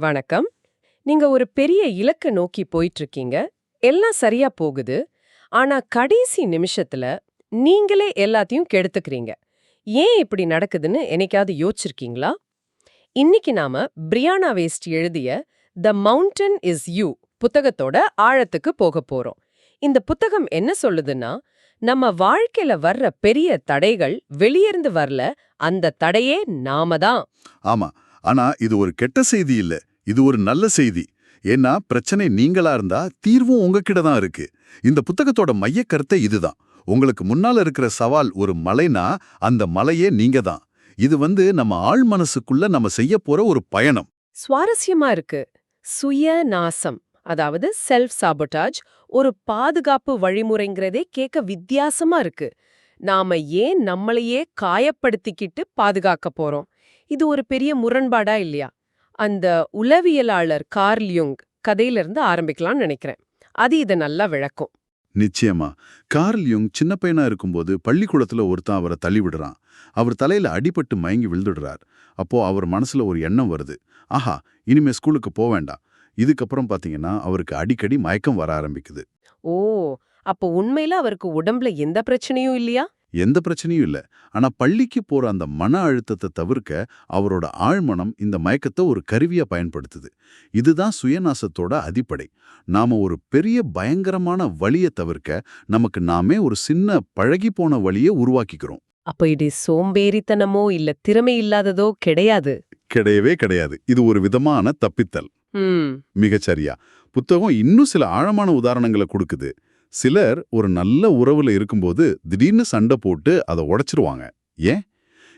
வணக்கம். நீங்க ஒரு பெரிய இலக்க நோக்கி போயிட்டு இருக்கீங்க எல்லாம் சரியா போகுது. ஆனா கடைசி நிமிஷத்துல நீங்களே எல்லாத்தையும் கெடுத்துக்கிறீங்க. ஏன் இப்படி நடக்குதுன்னு என்னைக்காவது யோசிச்சிருக்கீங்களா? இன்னைக்கு நாம பிரியானா வேஸ்ட் எழுதிய த மவுண்டன் இஸ் யூ புத்தகத்தோட ஆழத்துக்கு போக போறோம். இந்த புத்தகம் என்ன சொல்லுதுன்னா நம்ம வாழ்க்கையில வர்ற பெரிய தடைகள் வெளியிருந்து வரல. அந்த தடையே நாம தான். ஆமா. ஆனா இது ஒரு கெட்ட செய்தி இல்ல. இது ஒரு நல்ல செய்தி. ஏன்னா பிரச்சனை நீங்களா இருந்தா தீர்வும் உங்ககிட்ட தான் இருக்கு. இந்த புத்தகத்தோட மைய கருத்தை இதுதான். உங்களுக்கு முன்னால இருக்கிற சவால் ஒரு மலைனா அந்த மலையே நீங்க தான். இது வந்து நம்ம ஆழ் மனசுக்குள்ள நம்ம செய்ய போற ஒரு பயணம். சுவாரஸ்யமா இருக்கு. சுய நாசம் அதாவது செல்ஃப் சாபட்டாஜ் ஒரு பாதுகாப்பு வழிமுறைங்கிறதே கேட்க வித்தியாசமா இருக்கு. நாம ஏன் நம்மளையே காயப்படுத்திக்கிட்டு பாதுகாக்க போறோம்? இது ஒரு பெரிய முரண்பாடா இல்லையா? அந்த உளவியலாளர் கார்ல் யுங் கதையிலிருந்து ஆரம்பிக்கலாம்னு நினைக்கிறேன். அது இதை நல்லா விளக்கும். நிச்சயமா. கார்ல் யுங் சின்ன பையனா இருக்கும்போது பள்ளிக்கூடத்துல ஒருத்தன் அவரை தள்ளி விடுறான். அவர் தலையில அடிபட்டு மயங்கி விழுந்துடுறார். அப்போ அவர் மனசுல ஒரு எண்ணம் வருது. ஆஹா இனிமே ஸ்கூலுக்கு போக வேண்டாம். இதுக்கப்புறம் பாத்தீங்கன்னா அவருக்கு அடிக்கடி மயக்கம் வர ஆரம்பிக்குது. ஓ அப்போ உண்மையில அவருக்கு உடம்புல எந்த பிரச்சனையும் இல்லையா? எந்த பிரச்சனையும் இல்ல. ஆனா பள்ளிக்கு போற அந்த மன அழுத்தத்தை தவிர்க்க அவரோட ஆழ்மனம் இந்த மயக்கத்தை ஒரு கருவியா பயன்படுத்துது. இதுதான் சுயநாசத்தோட அடிப்படை. நாம ஒரு பெரிய பயங்கரமான வழியை தவிர்க்க நமக்கு நாமே ஒரு சின்ன பழகி போன வழியை உருவாக்கிக்கிறோம். அப்ப இது சோம்பேறித்தனமோ இல்ல திறமை இல்லாததோ கிடையாது. கிடையவே கிடையாது. இது ஒரு விதமான தப்பித்தல். மிகச்சரியா. புத்தகம் இன்னும் சில ஆழமான உதாரணங்களை கொடுக்குது. சிலர் ஒரு நல்ல உறவுல இருக்கும்போது திடீர்னு சண்டை போட்டு அதை உடைச்சிருவாங்க. ஏன்?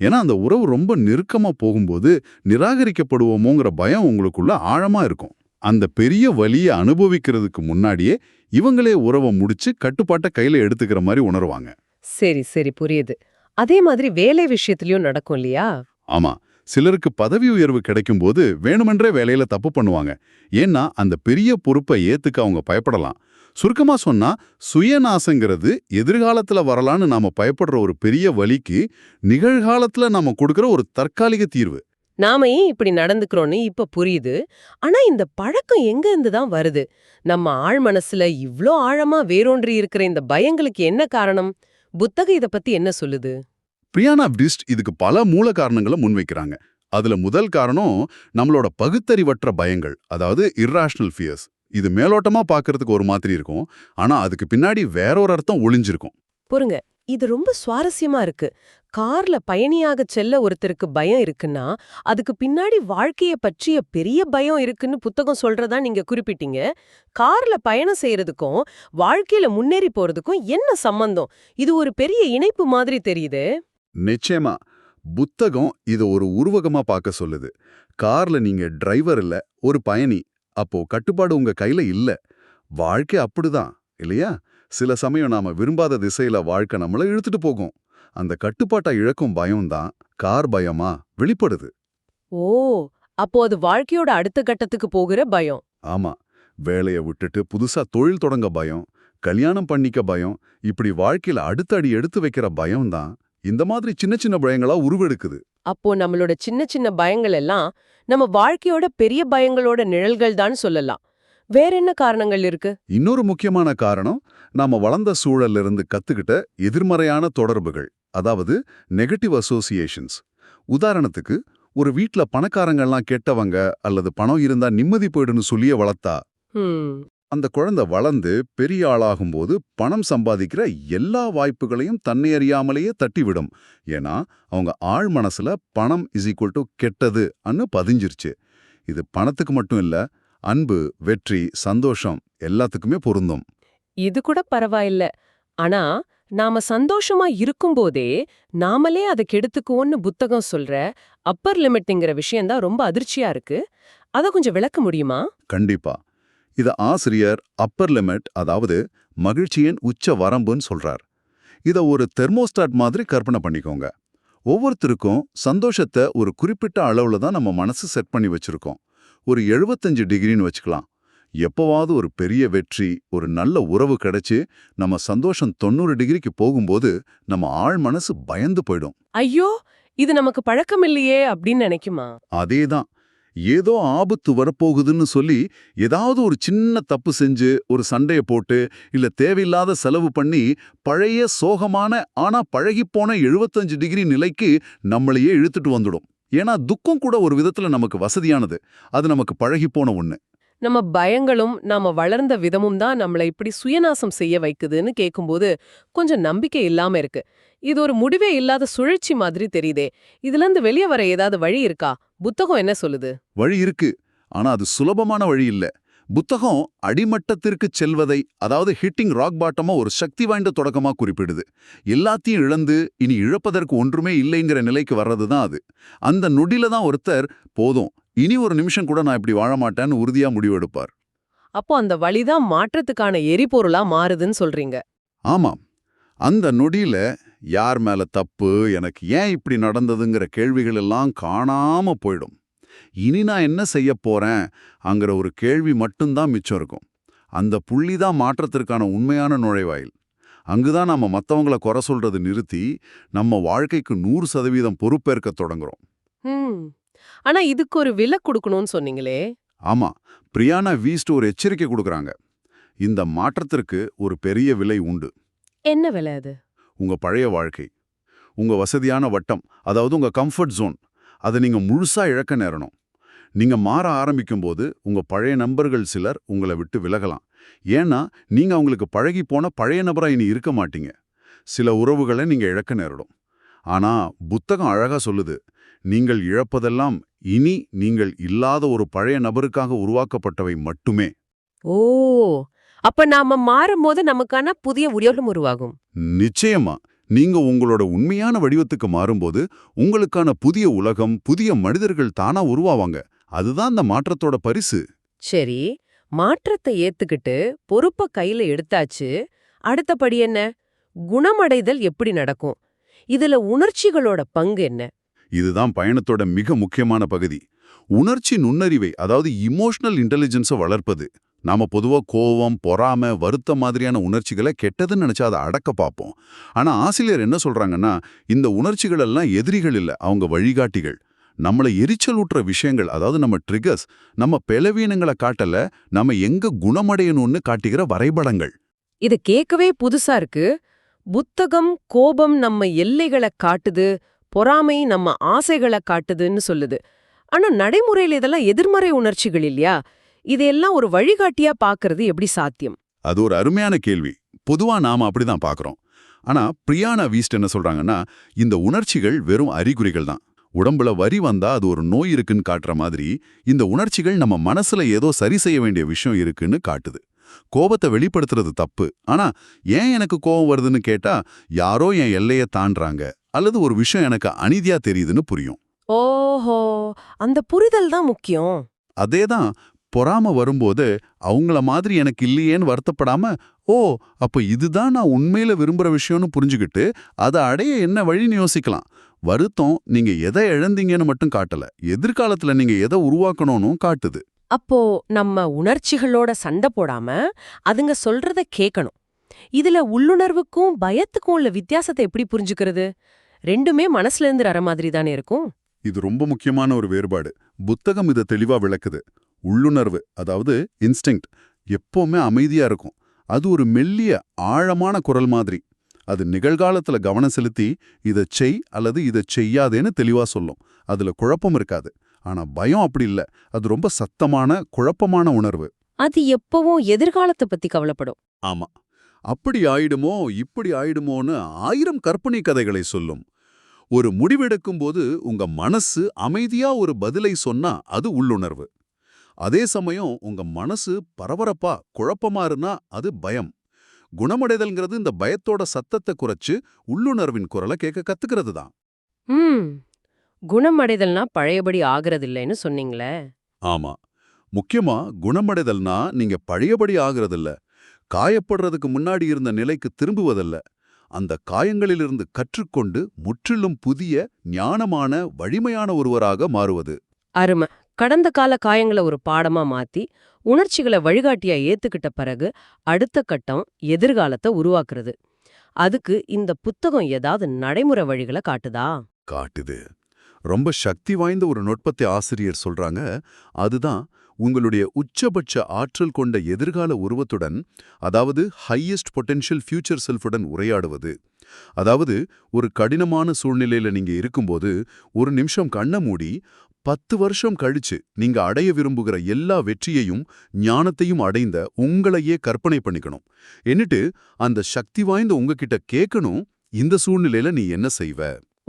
ஏன்னா அந்த உறவு ரொம்ப நெருக்கமா போகும்போது நிராகரிக்கப்படுவோமோங்கிற பயம் உங்களுக்குள்ள ஆழமா இருக்கும். அந்த பெரிய வலியை அனுபவிக்கிறதுக்கு முன்னாடியே இவங்களே உறவை முடிச்சு கட்டுப்பாட்டை கையில எடுத்துக்கிற மாதிரி உணர்வாங்க. சரி சரி புரியுது. அதே மாதிரி வேலை விஷயத்திலயும் நடக்கும் இல்லையா? ஆமா. சிலருக்கு பதவி உயர்வு கிடைக்கும்போது வேணுமென்றே வேலையில தப்பு பண்ணுவாங்க. ஏன்னா அந்த பெரிய பொறுப்பை ஏத்துக்க அவங்க பயப்படலாம். சுருக்கமா சொன்னா சுயநாசங்கிறது எதிர்காலத்துல வரலான்னு நாம பயப்படுற ஒரு பெரிய வலிக்கு நிகழ்காலத்துல நாம கொடுக்கிற ஒரு தற்காலிக தீர்வு. நாம ஏன் இப்படி நடந்துக்கிறோம்னு இப்ப புரியுது. ஆனா இந்த பழக்கம் எங்க இருந்து தான் வருது? நம்ம ஆழ் மனசுல இவ்ளோ ஆழமா வேரூன்றி இருக்கிற இந்த பயங்களுக்கு என்ன காரணம்? புத்தகம் இத பத்தி என்ன சொல்லுது? பிரியானா பிஸ்ட் இதுக்கு பல மூல காரணங்களை முன்வைக்கிறாங்க. அதுல முதல் காரணம் நம்மளோட பகுத்தறிவற்ற பயங்கள் அதாவது இர்ராஷனல் ஃபியர்ஸ் இது மேலோட்டமா பார்க்கறதுக்கு ஒரு மாதிரி இருக்கும். ஆனா அதுக்கு பின்னாடி வேற ஒரு அர்த்தம் ஒளிஞ்சிருக்கும். பொறுங்க இது ரொம்ப சுவாரஸ்யமா இருக்கு. கார்ல பயணியாக செல்ல ஒருத்தருக்கு பயம் இருக்குன்னா அதுக்கு பின்னாடி வாழ்க்கைய பற்றிய பெரிய பயம் இருக்குன்னு புத்தகம் சொல்றதா நீங்க குறிப்பிட்டீங்க. கார்ல பயணம் செய்யறதுக்கும் வாழ்க்கையில முன்னேறி போறதுக்கும் என்ன சம்பந்தம்? இது ஒரு பெரிய இணைப்பு மாதிரி தெரியுதே. நிச்சயமா. புத்தகம் இத ஒரு உருவகமா பார்க்க சொல்லுது. கார்ல நீங்க டிரைவர் இல்ல ஒரு பயணி அப்போ கட்டுப்பாடு உங்க கையில இல்ல. வாழ்க்கை அப்படிதான் இல்லையா? சில சமயம் நாம விரும்பாத திசையில வாழ்க்கை நம்மள இழுத்துட்டு போகும். அந்த கட்டுப்பாட்டை இழக்கும் பயம்தான் கார் பயமா வெளிப்படுது. ஓ அப்போ அது வாழ்க்கையோட அடுத்த கட்டத்துக்கு போகிற பயம். ஆமா வேலைய விட்டுட்டு புதுசா தொழில் தொடங்க பயம் கல்யாணம் பண்ணிக்க பயம் இப்படி வாழ்க்கையில அடுத்த அடி எடுத்து வைக்கிற பயம்தான் இந்த மாதிரி சின்ன சின்ன பயங்களா உருவெடுக்குது. அப்போ நம்மளோட சின்ன சின்ன பயங்கள் எல்லாம் நம்ம வாழ்க்கையோட பெரிய பயங்களோட நிழல்கள் தான் சொல்லலாம். வேற என்ன காரணங்கள் இருக்கு? இன்னொரு முக்கியமான காரணம் நாம வளர்ந்த சூழல்ல இருந்து கத்துக்கிட்ட எதிர்மறையான தொடர்புகள் அதாவது நெகட்டிவ் அசோசியேஷன்ஸ் உதாரணத்துக்கு ஒரு வீட்ல பணக்காரங்கள்லாம் கெட்டவங்க அல்லது பணம் இருந்தா நிம்மதி போயிடுன்னு சொல்லியே வளர்த்தா? அந்த குழந்தை வளர்ந்து பெரிய ஆளாகும்போது பணம் சம்பாதிக்கிற எல்லா வாய்ப்புகளையும் தன்னை அறியாமலேயே தட்டிவிடும். ஏன்னா அவங்க ஆழ் மனசுல பணம் இஸ் ஈக்குவல் டு கெட்டது அன்னு பதிஞ்சிருச்சு. இது பணத்துக்கு மட்டும் இல்ல அன்பு வெற்றி சந்தோஷம் எல்லாத்துக்குமே பொருந்தும். இது கூட பரவாயில்ல. ஆனா நாம சந்தோஷமா இருக்கும்போதே நாமளே அதை கெடுத்துக்குவோன்னு புத்தகம் சொல்ற அப்பர் லிமிட்ங்கிற விஷயம்தான் ரொம்ப அதிர்ச்சியா இருக்கு. அத கொஞ்சம் விளக்க முடியுமா? கண்டிப்பா. இத ஆசிரியர் அப்பர் லிமிட் அதாவது மகிழ்ச்சியின் உச்ச வரம்புன்னு சொல்றார். இத ஒரு தெர்மோஸ்டாட் மாதிரி கற்பனை பண்ணிக்கோங்க. ஒவ்வொருத்தருக்கும் சந்தோஷத்தை ஒரு குறிப்பிட்ட அளவுல தான் நம்ம மனசு செட் பண்ணி வச்சிருக்கோம். ஒரு 75 டிகிரின்னு வச்சுக்கலாம். எப்பவாவது ஒரு பெரிய வெற்றி ஒரு நல்ல உறவு கிடைச்சு நம்ம சந்தோஷம் தொண்ணூறு டிகிரிக்கு போகும்போது நம்ம ஆழ் மனசு பயந்து போயிடும். ஐயோ! இது நமக்கு பழக்கம் இல்லையே அப்படின்னு நினைக்குமா? அதேதான். ஏதோ ஆபத்து வரப்போகுதுன்னு சொல்லி ஏதாவது ஒரு சின்ன தப்பு செஞ்சு ஒரு சண்டைய போட்டு இல்ல தேவையில்லாத செலவு பண்ணி பழைய சோகமான ஆனா பழகிப்போன 75 டிகிரி நிலைக்கு நம்மளையே இழுத்துட்டு வந்துடும். ஏன்னா துக்கம் கூட ஒரு விதத்துல நமக்கு வசதியானது. அது நமக்கு பழகிப்போன ஒன்று நம்ம பயங்களும் நாம வளர்ந்த விதமும் தான் நம்மளை இப்படி சுயநாசம் செய்ய வைக்குதுன்னு கேட்கும்போது கொஞ்சம் நம்பிக்கை இல்லாம இருக்கு. இது ஒரு முடிவே இல்லாத சுழற்சி மாதிரி தெரியுதே. இதுல இருந்து வெளியே வர ஏதாவது வழி இருக்கா? புத்தகம் என்ன சொல்லுது? வழி இருக்கு. ஆனா அது சுலபமான வழி இல்ல. புத்தகம் அடிமட்டத்திற்கு செல்வதை அதாவது ஹிட்டிங் ராக் பாட்டமா ஒரு சக்தி வாய்ந்த தொடக்கமா குறிப்பிடுது. எல்லாத்தையும் இழந்து இனி இழப்பதற்கு ஒன்றுமே இல்லைங்கிற நிலைக்கு வர்றது தான் அது. அந்த நொடியில தான் ஒருத்தர் போதும் இனி ஒரு நிமிஷம் கூட நான் இப்படி வாழ மாட்டேன்னு உறுதியா முடிவெடுப்பார். அப்போ அந்த வழிதான் மாற்றத்துக்கான எரிபொருளா மாறுதுன்னு சொல்றீங்க. ஆமாம். அந்த நொடியில யார் மேல தப்பு எனக்கு ஏன் இப்படி நடந்ததுங்கிற கேள்விகள் எல்லாம் காணாம போயிடும். இனி நான் என்ன செய்ய போறேன் அங்கிற ஒரு கேள்வி மட்டும்தான் மிச்சம் இருக்கும். அந்த புள்ளி தான் மாற்றத்திற்கான உண்மையான நுழைவாயில். அங்குதான் நம்ம மத்தவங்கள குறை சொல்றது நிறுத்தி நம்ம வாழ்க்கைக்கு நூறு சதவீதம் பொறுப்பேற்க தொடங்குறோம். ஆனா இதுக்கு ஒரு விலை கொடுக்கணும்னு சொன்னீங்களே. ஆமா பிரியானா வீஸ்ட் ஒரு எச்சரிக்கை கொடுக்கறாங்க. இந்த மாற்றத்திற்கு ஒரு பெரிய விலை உண்டு. என்ன விலை அது? உங்க பழைய வாழ்க்கை உங்க வசதியான வட்டம் அதாவது உங்க கம்ஃபர்ட் ஜோன் அதை நீங்க முழுசா இழக்க நேரணும். நீங்க மாற ஆரம்பிக்கும்போது உங்க பழைய நண்பர்கள் சிலர் உங்களை விட்டு விலகலாம். ஏன்னா நீங்க அவங்களுக்கு பழகி போன பழைய நபரா இனி இருக்க மாட்டீங்க. சில உறவுகளை நீங்க இழக்க நேரிடும். ஆனா புத்தகம் அழகா சொல்லுது நீங்கள் இழப்பதெல்லாம் இனி நீங்கள் இல்லாத ஒரு பழைய நபருக்காக உருவாக்கப்பட்டவை மட்டுமே. ஓ! அப்ப நாம மாறும்போது நமக்கான புதிய உரியோகம் உருவாகும். நிச்சயமா. நீங்க உங்களோட உண்மையான வடிவத்துக்கு மாறும்போது உங்களுக்கான புதிய உலகம் புதிய மனிதர்கள் தானா உருவாவாங்க. அதுதான் அந்த மாற்றத்தோட பரிசு. சரி. மாற்றத்தை ஏத்துக்கிட்டு பொறுப்ப கையில எடுத்தாச்சு. அடுத்தபடி என்ன? குணமடைதல் எப்படி நடக்கும்? இதுல உணர்ச்சிகளோட பங்கு என்ன? இதுதான் பயணத்தோட மிக முக்கியமான பகுதி. உணர்ச்சி நுண்ணறிவை அதாவது இமோஷனல் இன்டெலிஜென்ஸை வளர்ப்பது. நாம பொதுவா கோவம் பொறாம வருத்த மாதிரியான உணர்ச்சிகளை கெட்டதுன்னு நினைச்சா அதை அடக்க பார்ப்போம். ஆனா ஆசிரியர் என்ன சொல்றாங்கன்னா இந்த உணர்ச்சிகள் எல்லாம் எதிரிகள் இல்ல அவங்க வழிகாட்டிகள். நம்மளை எரிச்சலூட்டுற விஷயங்கள் அதாவது நம்ம ட்ரிகர்ஸ் நம்ம பலவீனங்களை காட்டல நம்ம எங்க குணமடையணும்னு காட்டுகிற வரைபடங்கள். இது கேட்கவே புதுசா இருக்கு. புத்தகம் கோபம் நம்ம எல்லைகளை காட்டுது பொறாமை நம்ம ஆசைகளை காட்டுதுன்னு சொல்லுது. ஆனா நடைமுறையில இதெல்லாம் எதிர்மறை உணர்ச்சிகள் இல்லையா? இதையெல்லாம் ஒரு வழிகாட்டியா பாக்குறது எப்படி சாத்தியம்? அது ஒரு அருமையான கேள்வி. பொதுவா நாம அப்படிதான் பாக்குறோம். ஆனா பிரியானா வீஸ்ட் என்ன சொல்றாங்கன்னா இந்த உணர்ச்சிகள் வெறும் அறிகுறிகள் தான். உடம்புல வரி வந்தா அது ஒரு நோய் இருக்குன்னு காட்டுற மாதிரி இந்த உணர்ச்சிகள் நம்ம மனசுல ஏதோ சரி செய்ய வேண்டிய விஷயம் இருக்குன்னு காட்டுது. கோபத்தை வெளிப்படுத்துறது தப்பு. ஆனா ஏன் எனக்கு கோபம் வருதுன்னு கேட்டா யாரோ என் எல்லைய தாண்டாங்க அல்லது ஒரு விஷயம் எனக்கு அநீதியா தெரியுதுன்னு புரியும். ஓஹோ அந்த புரிதல் தான் முக்கியம். அதேதான் பொறாம வரும்போது அவங்கள மாதிரி எனக்கு இல்லையேன்னு வருத்தப்படாம ஓ அப்ப இதுதான் நான் உண்மையில விரும்புற விஷயம்னு புரிஞ்சுக்கிட்டு அதை அடைய என்ன வழின்னு யோசிக்கலாம். வருத்தம் நீங்க எதை இழந்தீங்கன்னு மட்டும் காட்டல. எதிர்காலத்துல நீங்க எதை உருவாக்கணும்னு காட்டுது. அப்போ நம்ம உணர்ச்சிகளோட சண்டை போடாம அதுங்க சொல்றத கேட்கணும் இதுல உள்ளுணர்வுக்கும் பயத்துக்கும் உள்ள வித்தியாசத்தை எப்படி புரிஞ்சுக்கிறது? ரெண்டுமே மனசுல இருந்து வர மாதிரி தானே இருக்கும்? இது ரொம்ப முக்கியமான ஒரு வேறுபாடு. புத்தகம் இதை தெளிவா விளக்குது. உள்ளுணர்வு அதாவது இன்ஸ்டிங்க்ட் எப்பவுமே அமைதியா இருக்கும். அது ஒரு மெல்லிய ஆழமான குரல் மாதிரி. அது நிகழ்காலத்துல கவனம் செலுத்தி இதை செய் அல்லது இதை செய்யாதேன்னு தெளிவா சொல்லும். அதுல குழப்பம் இருக்காது. ஆனா பயம் அப்படி இல்ல. அது ரொம்ப சத்தமான குழப்பமான உணர்வு. அது எப்பவும் எதிர்காலத்தை பத்தி கவலைப்படும். ஆமா. அப்படி ஆயிடுமோ இப்படி ஆயிடுமோன்னு ஆயிரம் கற்பனை கதைகளை சொல்லும். ஒரு முடிவெடுக்கும்போது உங்க மனசு அமைதியா ஒரு பதிலை சொன்னா அது உள்ளுணர்வு. அதே சமயம் உங்க மனசு பரபரப்பா குழப்பமா இருந்தா அது பயம். குணமடைதல்ங்கிறது இந்த பயத்தோட சத்தத்தை குறைச்சு உள்ளுணர்வின் குரலை கேட்க கத்துக்கிறது தான். குணமடைதல்னா பழையபடி ஆகிறதில்லைன்னு சொன்னீங்களே. ஆமா. முக்கியமா குணமடைதல்னா நீங்க பழையபடி ஆகிறதில்ல. காயப்படுறதுக்கு முன்னாடி இருந்த நிலைக்கு திரும்புவதல்ல. அந்த காயங்களிலிருந்து கற்றுக்கொண்டு முற்றிலும் புதிய ஞானமான வலிமையான ஒருவராக மாறுவது. அருமை. கடந்த கால காயங்களை ஒரு பாடமா மாத்தி உணர்ச்சிகளை வழிகாட்டியா ஏத்துக்கிட்ட பிறகு அடுத்த கட்டம் எதிர்காலத்தை உருவாக்குறது. அதுக்கு இந்த புத்தகம் ஏதாவது நடைமுறை வழிகளை காட்டுதா? காட்டுது. ரொம்ப சக்தி வாய்ந்த ஒரு நுட்பத்தை ஆசிரியர் சொல்றாங்க. அதுதான் உங்களுடைய உச்சபட்ச ஆற்றல் கொண்ட எதிர்கால உருவத்துடன் அதாவது ஹையஸ்ட் பொட்டென்ஷியல் ஃபியூச்சர் செல்ஃபுடன் உரையாடுவது. அதாவது ஒரு கடினமான சூழ்நிலையில நீங்க இருக்கும்போது ஒரு நிமிஷம் கண்ணை மூடி பத்து வருஷம் கழிச்சு நீங்க அடைய விரும்புகிற எல்லா வெற்றியையும் ஞானத்தையும் அடைந்த உங்களையே கற்பனை பண்ணிக்கணும். என்னட்டு அந்த சக்தி வாய்ந்த உங்ககிட்ட கேட்கணும் இந்த சூழ்நிலையில நீ என்ன செய்வ?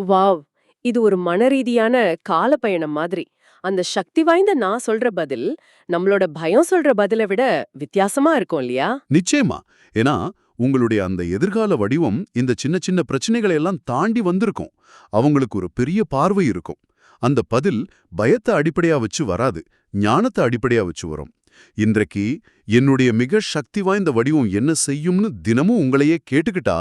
வாவ்! இது ஒரு மனரீதியான காலப்பயணம் மாதிரி. அந்த சக்தி வாய்ந்த நான் சொல்ற பதில் நம்மளோட பயம் சொல்ற பதிலை விட வித்தியாசமா இருக்கும் இல்லையா? நிச்சயமா. ஏன்னா உங்களுடைய அந்த எதிர்கால வடிவம் இந்த சின்ன சின்ன பிரச்சனைகளை எல்லாம் தாண்டி வந்திருக்கும். அவங்களுக்கு ஒரு பெரிய பார்வை இருக்கும். அந்த பதில் பயத்தை அடிப்படையா வச்சு வராது. ஞானத்தை அடிப்படையா வச்சு வரும். இன்றைக்கு என்னுடைய மிக சக்தி வாய்ந்த வடிவம் என்ன செய்யும்னு தினமும் உங்களையே கேட்டுக்கிட்டா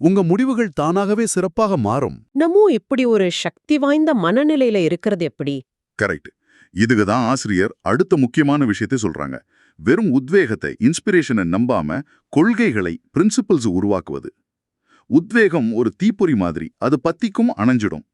உங்க முடிவுகள் தானாகவே சிறப்பாக மாறும். நம்ம இப்படி ஒரு சக்தி வாய்ந்த மனநிலையில இருக்கிறது எப்படி? கரெக்ட் இதுக்கு தான் ஆசிரியர் அடுத்த முக்கியமான விஷயத்தை சொல்றாங்க. வெறும் உத்வேகத்தை இன்ஸ்பிரேஷனை நம்பாம கொள்கைகளை பிரின்சிபல்ஸ் உருவாக்குவது. உத்வேகம் ஒரு தீப்பொறி மாதிரி அது பத்திக்கும் அணைஞ்சிடும்.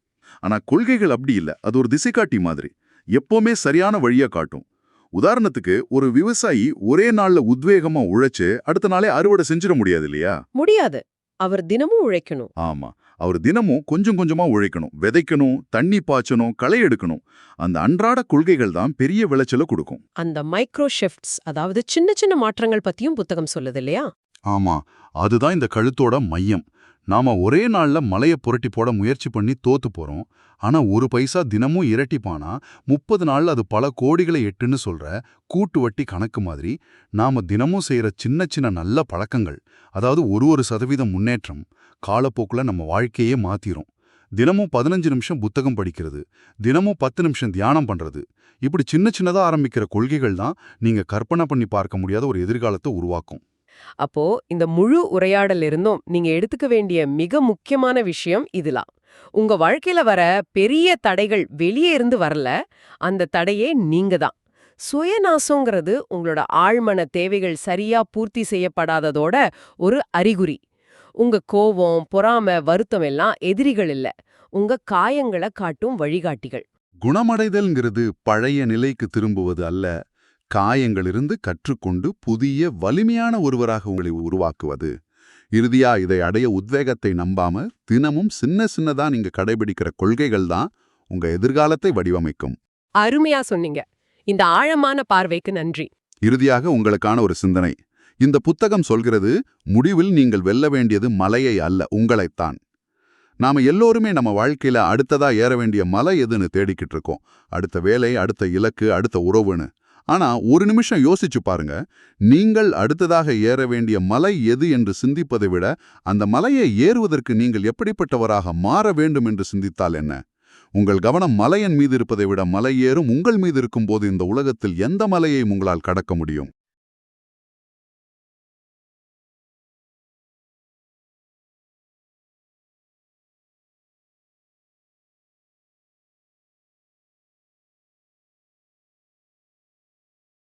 ஆனா கொள்கைகள் அப்படி இல்ல அது ஒரு திசைக்காட்டி மாதிரி. எப்பவுமே சரியான வழியா காட்டும். உதாரணத்துக்கு ஒரு விவசாயி ஒரே நாள்ல உத்வேகமா உழைச்சு அடுத்த நாளே அறுவடை செஞ்சிட முடியாது இல்லையா? முடியாது. அவர் தினமும் உழைக்கணும். ஆமா. அவர் தினமும் கொஞ்சம் கொஞ்சமா உழைக்கணும் விதைக்கணும் தண்ணி பாய்ச்சணும் களை எடுக்கணும். அந்த அன்றாட கொள்கைகள் தான் பெரிய விளைச்சலை கொடுக்கும். அந்த மைக்ரோ ஷிஃப்ட்ஸ் அதாவது சின்ன சின்ன மாற்றங்கள் பத்தியும் புத்தகம் சொல்லுது இல்லையா? ஆமா அதுதான் இந்த கழுத்தோட மையம். நாம ஒரே நாள்ல மலைய புரட்டி போட முயற்சி பண்ணி தோத்து போறோம். ஆனா ஒரு பைசா தினமும் இரட்டிப்பானா? முப்பது நாள்ல அது பல கோடிகளை எட்டுன்னு சொல்ற கூட்டு வட்டி கணக்கு மாதிரி நாம தினமும் செய்யற சின்ன சின்ன நல்ல பழக்கங்கள். அதாவது ஒரு ஒரு சதவீதம் முன்னேற்றம் காலப்போக்குல நம்ம வாழ்க்கையே மாத்திரும். தினமும் பதினஞ்சு நிமிஷம் புத்தகம் படிக்கிறது தினமும் பத்து நிமிஷம் தியானம் பண்றது. இப்படி சின்ன சின்னதா ஆரம்பிக்கிற கொள்கைகள் தான் நீங்க கற்பனை பண்ணி பார்க்க முடியாத ஒரு எதிர்காலத்தை உருவாக்கும். அப்போ இந்த முழு உரையாடல் இருந்தும் நீங்க எடுத்துக்க வேண்டிய மிக முக்கியமான விஷயம் இதுலாம் உங்க வாழ்க்கையில வர பெரிய தடைகள் வெளியே இருந்து வரல அந்த தடையே நீங்க தான் சுயநாசங்கிறது உங்களோட ஆழ்மன தேவைகள் சரியா பூர்த்தி செய்யப்படாததோட ஒரு அறிகுறி. உங்க கோவம் பொறாம வருத்தம் எல்லாம் எதிரிகள் இல்ல. உங்க காயங்களை காட்டும் வழிகாட்டிகள். குணமடைதல்ங்கிறது பழைய நிலைக்கு திரும்புவது அல்ல. காயங்களிலிருந்து கற்றுக்கொண்டு புதிய வலிமையான ஒருவராக உங்களை உருவாக்குவது. இறுதியா இதை அடைய உத்வேகத்தை நம்பாம தினமும் சின்ன சின்னதா நீங்க கடைபிடிக்கிற கொள்கைகள் தான் உங்க எதிர்காலத்தை வடிவமைக்கும். அருமையா சொன்னீங்க. இந்த ஆழமான பார்வைக்கு நன்றி. இறுதியாக உங்களுக்கான ஒரு சிந்தனை. இந்த புத்தகம் சொல்கிறது முடிவில் நீங்கள் வெல்ல வேண்டியது மலையை அல்ல உங்களைத்தான். நாம எல்லோருமே நம்ம வாழ்க்கையில அடுத்ததா ஏற வேண்டிய மலை எதுன்னு தேடிக்கிட்டு இருக்கோம். அடுத்த வேலை அடுத்த இலக்கு அடுத்த உறவுன்னு. ஆனா ஒரு நிமிஷம் யோசிச்சு பாருங்க. நீங்கள் அடுத்ததாக ஏற வேண்டிய மலை எது என்று சிந்திப்பதை விட அந்த மலையை ஏறுவதற்கு நீங்கள் எப்படிப்பட்டவராக மாற வேண்டும் என்று சிந்தித்தால் என்ன? உங்கள் கவனம் மலையன் மீது இருப்பதை விட மலை ஏறும் உங்கள் மீது இருக்கும்போது இந்த உலகத்தில் எந்த மலையை உங்களால் கடக்க முடியும்.